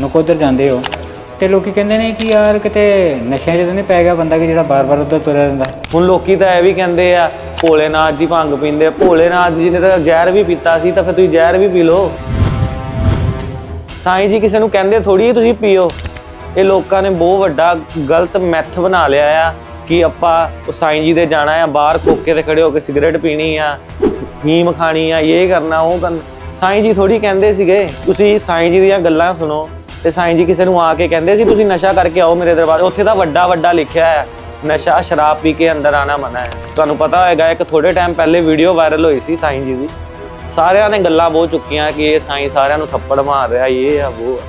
ਨਕੋਦਰ ਜਾਂਦੇ ਹੋ ਤੇ ਲੋਕੀ ਕਹਿੰਦੇ ਨੇ ਕਿ ਯਾਰ ਕਿਤੇ ਨਸ਼ਿਆਂ 'ਚ ਤਾਂ ਨਹੀਂ ਪੈ ਗਿਆ ਬੰਦਾ ਕਿ ਜਿਹੜਾ ਬਾਰ-ਬਾਰ ਉੱਧਰ ਤੁਰਿਆ ਰਹਿੰਦਾ। ਹੁਣ ਲੋਕੀ ਤਾਂ ਇਹ ਵੀ ਕਹਿੰਦੇ ਆ ਭੋਲੇਨਾਥ ਜੀ ਭੰਗ ਪੀਂਦੇ ਆ। ਭੋਲੇਨਾਥ ਜੀ ਨੇ ਤਾਂ ਜ਼ਹਿਰ ਵੀ ਪੀਤਾ ਸੀ, ਤਾਂ ਫਿਰ ਤੁਸੀਂ ਜ਼ਹਿਰ ਵੀ ਪੀ ਲਓ। ਸਾਈਂ ਜੀ ਕਿਸੇ ਨੂੰ ਕਹਿੰਦੇ ਥੋੜੀ ਤੁਸੀਂ ਪੀਓ। ਇਹ ਲੋਕਾਂ ਨੇ ਬਹੁਤ ਵੱਡਾ ਗਲਤ ਮੈਥ ਬਣਾ ਲਿਆ ਆ ਕਿ ਆਪਾਂ ਉਹ ਸਾਈਂ ਜੀ ਦੇ ਜਾਣਾ ਆ, ਬਾਹਰ ਕੋਕੇ ਤੇ ਖੜੇ ਹੋ ਕੇ ਸਿਗਰਟ ਪੀਣੀ ਆ, ਹੀਮ ਖਾਣੀ ਆ, ਇਹ ਕਰਨਾ, ਉਹ ਕਰਨਾ। ਸਾਈਂ ਜੀ ਥੋੜੀ ਕਹਿੰਦੇ ਸੀਗੇ, ਤੁਸੀਂ ਸਾਈਂ ਜੀ ਦੀਆਂ ਗੱਲਾਂ ਸੁਣੋ। ਤੇ ਸਾਈਂ ਜੀ ਕਿਸੇ ਨੂੰ ਆ ਕੇ ਕਹਿੰਦੇ ਸੀ, ਤੁਸੀਂ ਨਸ਼ਾ ਕਰਕੇ ਆਓ ਮੇਰੇ ਦਰਬਾਰ, ਉੱਥੇ ਦਾ ਵੱਡਾ ਵੱਡਾ ਲਿਖਿਆ ਹੈ, ਨਸ਼ਾ ਸ਼ਰਾਬ ਪੀ ਕੇ ਅੰਦਰ ਆਣਾ ਮਨਾ ਹੈ। ਤੁਹਾਨੂੰ ਪਤਾ ਹੋਏਗਾ, ਇੱਕ ਥੋੜੇ ਟਾਈਮ ਪਹਿਲੇ ਵੀਡੀਓ ਵਾਇਰਲ ਹੋਈ ਸੀ ਸਾਈਂ ਜੀ ਦੀ। ਸਾਰਿਆਂ ਨੇ ਗੱਲਾਂ ਬਹੁਤ ਚੁੱਕੀਆਂ ਕਿ ਇਹ ਸਾਈਂ ਸਾਰਿਆਂ ਨੂੰ ਥੱਪੜ ਮਾਰ ਰਿਹਾ, ਇਹ ਆ, ਉਹ ਆ।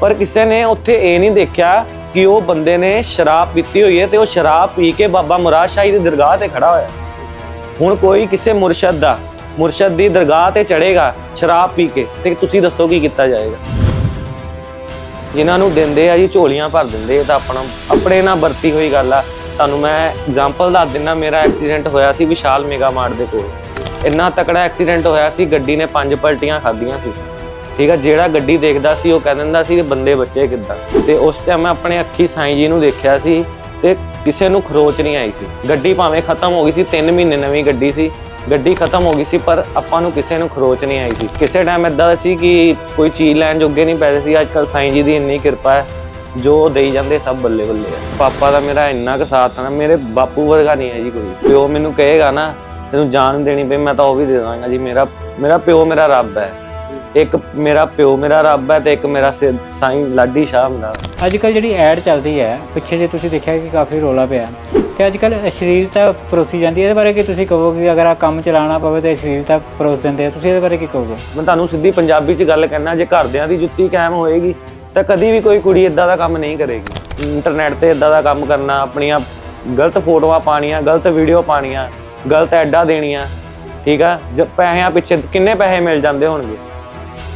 ਪਰ ਕਿਸੇ ਨੇ ਉੱਥੇ ਇਹ ਨਹੀਂ ਦੇਖਿਆ ਕਿ ਉਹ ਬੰਦੇ ਨੇ ਸ਼ਰਾਬ ਪੀਤੀ ਹੋਈ ਹੈ ਤੇ ਉਹ ਸ਼ਰਾਬ ਪੀ ਕੇ ਬਾਬਾ ਮੁਰਾਦ ਸ਼ਾਹੀ ਦੀ ਦਰਗਾਹ ਤੇ ਖੜਾ ਹੋਇਆ। ਹੁਣ ਕੋਈ ਕਿਸੇ ਮੁਰਸ਼ਦ ਦਾ, ਮੁਰਸ਼ਦ ਦੀ ਦਰਗਾਹ ਤੇ ਚੜੇਗਾ ਸ਼ਰਾਬ ਪੀ ਕੇ, ਤੇ ਤੁਸੀਂ ਦੱਸੋ ਕੀ ਕੀਤਾ ਜਾਏਗਾ? ਜਿਨ੍ਹਾਂ ਨੂੰ ਦਿੰਦੇ ਆ ਜੀ, ਝੋਲੀਆਂ ਭਰ ਦਿੰਦੇ ਇਹ ਤਾਂ ਆਪਣਾ ਆਪਣੇ ਨਾਲ ਵਰਤੀ ਹੋਈ ਗੱਲ ਆ। ਤੁਹਾਨੂੰ ਮੈਂ ਐਗਜ਼ਾਮਪਲ ਦੱਸ ਦਿੰਦਾ, ਮੇਰਾ ਐਕਸੀਡੈਂਟ ਹੋਇਆ ਸੀ ਵਿਸ਼ਾਲ ਮੇਗਾ ਮਾਰਟ ਦੇ ਕੋਲ। ਇੰਨਾ ਤਕੜਾ ਐਕਸੀਡੈਂਟ ਹੋਇਆ ਸੀ, ਗੱਡੀ ਨੇ ਪੰਜ ਪਲਟੀਆਂ ਖਾਧੀਆਂ ਸੀ। ਠੀਕ ਆ, ਜਿਹੜਾ ਗੱਡੀ ਦੇਖਦਾ ਸੀ, ਉਹ ਕਹਿ ਦਿੰਦਾ ਸੀ ਕਿ ਬੰਦੇ ਬੱਚੇ ਕਿੱਦਾਂ। ਤੇ ਉਸ ਟਾਈਮ ਮੈਂ ਆਪਣੇ ਅੱਖੀ ਸਾਈਂ ਜੀ ਨੂੰ ਦੇਖਿਆ ਸੀ ਤੇ ਕਿਸੇ ਨੂੰ ਖਰੋਚ ਨਹੀਂ ਆਈ ਸੀ। ਗੱਡੀ ਭਾਵੇਂ ਖਤਮ ਹੋ ਗਈ ਸੀ 3 ਮਹੀਨੇ ਨਵੀਂ ਗੱਡੀ ਸੀ। ਗੱਡੀ ਖਤਮ ਹੋ ਗਈ ਸੀ, ਪਰ ਆਪਾਂ ਨੂੰ ਕਿਸੇ ਨੂੰ ਖਰੋਚ ਨਹੀਂ ਆਈ ਸੀ। ਕਿਸੇ ਟਾਈਮ ਇਦਾਂ ਸੀ ਕਿ ਕੋਈ ਚੀਜ਼ ਲੈਣ ਜੋਗੇ ਨਹੀਂ ਪੈਸੇ ਸੀ। ਅੱਜ ਕੱਲ ਸਾਈਂ ਜੀ ਦੀ ਇੰਨੀ ਕਿਰਪਾ ਹੈ, ਜੋ ਉਹ ਦੇਈ ਜਾਂਦੇ ਸਭ ਬੱਲੇ ਬੱਲੇ ਆ। ਪਾਪਾ ਦਾ ਮੇਰਾ ਇੰਨਾ ਕੁ ਸਾਥ ਨਾ, ਮੇਰੇ ਬਾਪੂ ਵਰਗਾ ਨਹੀਂ ਹੈ ਜੀ ਕੋਈ। ਪਿਓ ਮੈਨੂੰ ਕਹੇਗਾ ਨਾ, ਤੈਨੂੰ ਜਾਨ ਦੇਣੀ ਪਈ, ਮੈਂ ਤਾਂ ਉਹ ਵੀ ਦੇ ਦਾਂਗਾ ਜੀ। ਮੇਰਾ ਮੇਰਾ ਪਿਓ ਮੇਰਾ ਰੱਬ ਹੈ। ਇੱਕ ਮੇਰਾ ਪਿਓ ਮੇਰਾ ਰੱਬ ਹੈ ਤੇ ਇੱਕ ਮੇਰਾ ਸਿ- ਸਾਈਂ ਲਾਡੀ ਸ਼ਾਹ ਮੇਰਾ ਅੱਜ ਕੱਲ ਜਿਹੜੀ ਐਡ ਚੱਲਦੀ ਹੈ ਪਿੱਛੇ ਜੇ ਤੁਸੀਂ ਦੇਖਿਆ ਕਿ ਕਾਫੀ ਰੋਲਾ ਪਿਆ। ਤੇ ਅੱਜ ਕੱਲ ਅਸ਼ਲੀਲਤਾ ਪਰੋਸੀ ਜਾਂਦੀ ਹੈ ਇਹਦੇ ਬਾਰੇ ਕੀ ਤੁਸੀਂ ਕਹੋਗੇ ਕਿ ਅਗਰ ਆ ਕੰਮ ਚਲਾਉਣਾ ਪਵੇ ਤੇ ਅਸ਼ਲੀਲਤਾ ਪਰੋਸ ਦਿੰਦੇ ਆ ਤੁਸੀਂ ਇਹਦੇ ਬਾਰੇ ਕੀ ਕਹੋਗੇ? ਮੈਂ ਤੁਹਾਨੂੰ ਸਿੱਧੀ ਪੰਜਾਬੀ 'ਚ ਗੱਲ ਕਹਿਣਾ ਜੇ ਘਰਦਿਆਂ ਦੀ ਜੁੱਤੀ ਕਾਇਮ ਹੋਏਗੀ ਤਾਂ ਕਦੀ ਵੀ ਕੋਈ ਕੁੜੀ ਇਦਾਂ ਦਾ ਕੰਮ ਨਹੀਂ ਕਰੇਗੀ। ਇੰਟਰਨੈਟ ਤੇ ਇਦਾਂ ਦਾ ਕੰਮ ਕਰਨਾ ਆਪਣੀਆਂ ਗਲਤ ਫੋਟੋਆਂ ਪਾਣੀਆਂ ਗਲਤ ਵੀਡੀਓ ਪਾਣੀਆਂ ਗਲਤ ਐਡਾਂ ਦੇਣੀਆਂ ਠੀਕ ਆ? ਜ ਪੈਸਿਆਂ ਪਿੱਛੇ ਕਿੰਨੇ ਪੈਸੇ ਮਿਲ ਜਾਂਦੇ ਹੋਣਗੇ?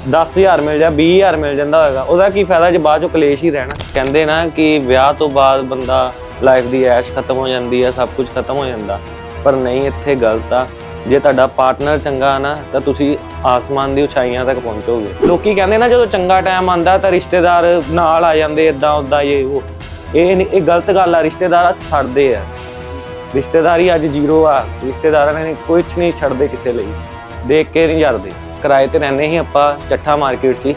10000 ਮਿਲ ਜਾ 20000 ਮਿਲ ਜਾਂਦਾ ਹੋਏਗਾ। ਉਹਦਾ ਕੀ ਫਾਇਦਾ ਜੇ ਬਾਅਦ ਚੋਂ ਕਲੇਸ਼ ਹੀ ਰਹਿਣਾ? ਕਹਿੰਦੇ ਨਾ ਕਿ ਵਿਆਹ ਤੋਂ ਬਾਅਦ ਬੰਦਾ ਲਾਈਫ ਦੀ ਐਸ਼ ਖਤਮ ਹੋ ਜਾਂਦੀ ਹੈ ਸਭ ਕੁਝ ਖਤਮ ਹੋ ਜਾਂਦਾ। ਪਰ ਨਹੀਂ, ਇੱਥੇ ਗਲਤ ਆ। ਜੇ ਤੁਹਾਡਾ ਪਾਰਟਨਰ ਚੰਗਾ ਨਾ, ਤਾਂ ਤੁਸੀਂ ਆਸਮਾਨ ਦੀ ਉਚਾਈਆਂ ਤੱਕ ਪਹੁੰਚੋਗੇ। ਲੋਕੀ ਕਹਿੰਦੇ ਨਾ, ਜਦੋਂ ਚੰਗਾ ਟਾਈਮ ਆਂਦਾ ਤਾਂ ਰਿਸ਼ਤੇਦਾਰ ਨਾਲ ਆ ਜਾਂਦੇ ਇਦਾਂ ਉਦਾਂ ਇਹ ਉਹ। ਇਹ ਨਹੀਂ- ਇਹ ਗਲਤ ਗੱਲ ਆ, ਰਿਸ਼ਤੇਦਾਰ ਛੱਡਦੇ ਆ। ਰਿਸ਼ਤੇਦਾਰੀ ਅੱਜ ਜ਼ੀਰੋ ਆ। ਰਿਸ਼ਤੇਦਾਰਾਂ ਨੇ ਕੁਝ ਨਹੀਂ ਛੱਡਦੇ ਕਿਸੇ ਲਈ। ਦੇਖ ਕੇ ਨਹੀਂ ਜਰਦੇ। ਕਿਰਾਏ ਤੇ ਰਹਿੰਦੇ ਸੀ ਆਪਾਂ ਚੱਠਾ ਮਾਰਕੀਟ 'ਚ।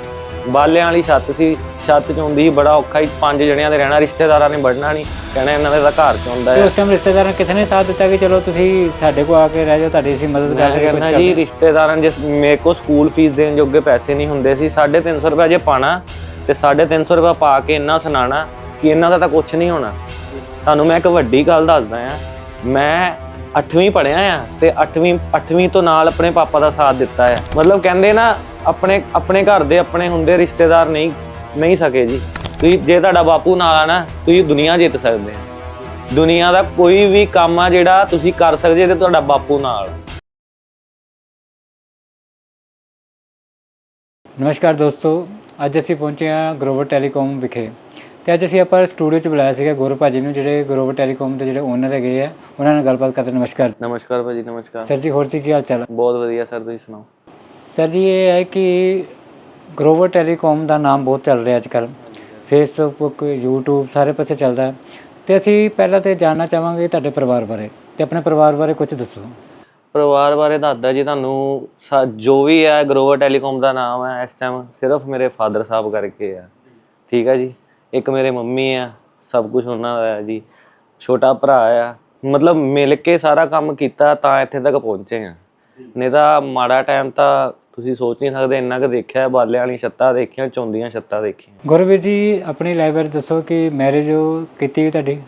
ਬਾਲਿਆਂ ਵਾਲੀ ਛੱਤ ਸੀ ਛੱਤ 'ਚ ਹੁੰਦੀ ਸੀ ਬੜਾ ਔਖਾ ਹੀ ਪੰਜ ਜਣਿਆਂ ਦੇ ਰਹਿਣਾ ਰਿਸ਼ਤੇਦਾਰਾਂ ਨੇ ਵੜਨਾ ਨਹੀਂ ਕਹਿਣਾ ਇਹਨਾਂ ਦੇ ਤਾਂ ਘਰ 'ਚ ਹੁੰਦਾ ਤੇ ਹੈ। ਉਸ ਟਾਈਮ ਰਿਸ਼ਤੇਦਾਰਾਂ ਨੇ ਕਿਸੇ ਨੇ ਸਾਥ ਦਿੱਤਾ ਕਿ ਚਲੋ ਤੁਸੀਂ ਸਾਡੇ ਕੋਲ ਆ ਕੇ ਰਹਿ ਜਾਓ ਤੁਹਾਡੀ ਅਸੀਂ ਮਦਦ ਮੈਂ ਕਰ ਰਹੇ ਕਹਿੰਦਾ ਜੀ ਰਿਸ਼ਤੇਦਾਰਾਂ ਜਿਸ ਮੇਰੇ ਕੋ ਸਕੂਲ ਫੀਸ ਦੇਣ ਜੋਗੇ ਪੈਸੇ ਨਹੀਂ ਹੁੰਦੇ ਸੀ 350 ਰੁਪਏ ਜੇ ਪਾਣਾ ਤੇ 350 ਰੁਪਏ ਪਾ ਕੇ ਇੰਨਾ ਸੁਣਾਣਾ ਕਿ ਇਹਨਾਂ ਦਾ ਤਾਂ ਕੁਝ ਨਹੀਂ ਹੋਣਾ। ਤੁਹਾਨੂੰ ਮੈਂ ਇੱਕ ਵੱਡੀ ਗੱਲ ਦੱਸਦਾ ਆ ਮੈਂ 8ਵੀਂ ਪੜਿਆ ਆ ਤੇ 8ਵੀਂ 8ਵੀਂ ਤੋਂ ਨਾਲ ਆਪਣੇ ਪਾਪਾ ਦਾ ਸਾਥ ਦਿੱਤਾ ਆ। ਮਤਲਬ ਕਹਿੰਦੇ ਨਾ, ਆਪਣੇ ਆਪਣੇ ਘਰ ਦੇ ਆਪਣੇ ਹੁੰਦੇ ਰਿਸ਼ਤੇਦਾਰ ਨਹੀਂ ਨਹੀਂ ਸਕੇ ਜੀ। ਤੁਸੀਂ, ਜੇ ਤੁਹਾਡਾ ਬਾਪੂ ਨਾਲ ਆ ਨਾ, ਤੁਸੀਂ ਦੁਨੀਆ ਜਿੱਤ ਸਕਦੇ ਆ। ਦੁਨੀਆ ਦਾ ਕੋਈ ਵੀ ਕੰਮ ਆ ਜਿਹੜਾ ਤੁਸੀਂ ਕਰ ਸਕਦੇ ਤੇ ਤੁਹਾਡਾ ਬਾਪੂ ਨਾਲ। ਨਮਸਕਾਰ ਦੋਸਤੋ, ਅੱਜ ਅਸੀਂ ਪਹੁੰਚੇ ਹਾਂ ਗਰੋਵਰ ਟੈਲੀਕਾਮ ਵਿਖੇ। ਤੇ ਅੱਜ ਅਸੀਂ ਆਪਾਂ ਸਟੂਡੀਓ 'ਚ ਬੁਲਾਇਆ ਸੀਗਾ ਗੁਰੂ ਭਾਜੀ ਨੂੰ ਜਿਹੜੇ ਗਰੋਵਰ ਟੈਲੀਕਾਮ ਦੇ ਜਿਹੜੇ ਓਨਰ ਹੈਗੇ ਆ ਉਹਨਾਂ ਨਾਲ ਗੱਲਬਾਤ ਕਰਦੇ ਨਮਸਕਾਰ। ਨਮਸਕਾਰ ਭਾਜੀ ਨਮਸਕਾਰ। ਸਰ ਜੀ ਹੋਰ ਜੀ ਕੀ ਹਾਲ ਚਾਲ ਹੈ ਬਹੁਤ ਵਧੀਆ ਸਰ ਤੁਸੀਂ ਸੁਣਾਓ? ਸਰ ਜੀ ਇਹ ਹੈ ਕਿ ਗਰੋਵਰ ਟੈਲੀਕਾਮ ਦਾ ਨਾਮ ਬਹੁਤ ਚੱਲ ਰਿਹਾ ਅੱਜ ਕੱਲ ਫੇਸਬੁੱਕ YouTube ਸਾਰੇ ਪਾਸੇ ਚੱਲਦਾ ਹੈ। ਤੇ ਅਸੀਂ ਪਹਿਲਾਂ ਤੇ ਜਾਣਨਾ ਚਾਹਾਂਗੇ ਤੁਹਾਡੇ ਪਰਿਵਾਰ ਬਾਰੇ। ਤੇ ਆਪਣੇ ਪਰਿਵਾਰ ਬਾਰੇ ਕੁਝ ਦੱਸੋ। ਪਰਿਵਾਰ ਬਾਰੇ ਦੱਸਦਾ ਜੀ ਤੁਹਾਨੂੰ ਸਾ- ਜੋ ਵੀ ਹੈ ਗਰੋਵਰ ਟੈਲੀਕਾਮ ਦਾ ਨਾਮ ਹੈ ਇਸ ਟਾਈਮ ਸਿਰਫ ਮੇਰੇ ਫਾਦਰ ਸਾਹਿਬ ਕਰਕੇ ਆ ਠੀਕ ਹੈ ਜੀ? ਇੱਕ ਮੇਰੇ ਮੰਮੀ ਆ ਸਭ ਕੁਝ ਉਹਨਾਂ ਦਾ ਹੈ ਜੀ। ਛੋਟਾ ਭਰਾ ਆ। ਮਤਲਬ ਮਿਲ ਕੇ ਸਾਰਾ ਕੰਮ ਕੀਤਾ ਤਾਂ ਇੱਥੇ ਤੱਕ ਪਹੁੰਚੇ ਆ। ਨਹੀਂ ਤਾਂ ਮਾੜਾ ਟਾਈਮ ਤਾਂ ਤੁਸੀਂ ਸੋਚ ਨਹੀਂ ਸਕਦੇ ਇੰਨਾ ਕੁ ਦੇਖਿਆ ਬਾਲਿਆਂ ਵਾਲੀ ਛੱਤਾਂ ਦੇਖੀਆਂ ਚੌਂਦੀਆਂ ਛੱਤਾਂ ਦੇਖੀਆਂ। ਗੁਰਵੀਰ ਜੀ ਆਪਣੀ ਲਾਈਫ ਬਾਰੇ ਦੱਸੋ ਕਿ ਮੈਰਿਜ ਕੀਤੀ ਵੀ ਤੁਹਾਡੀ?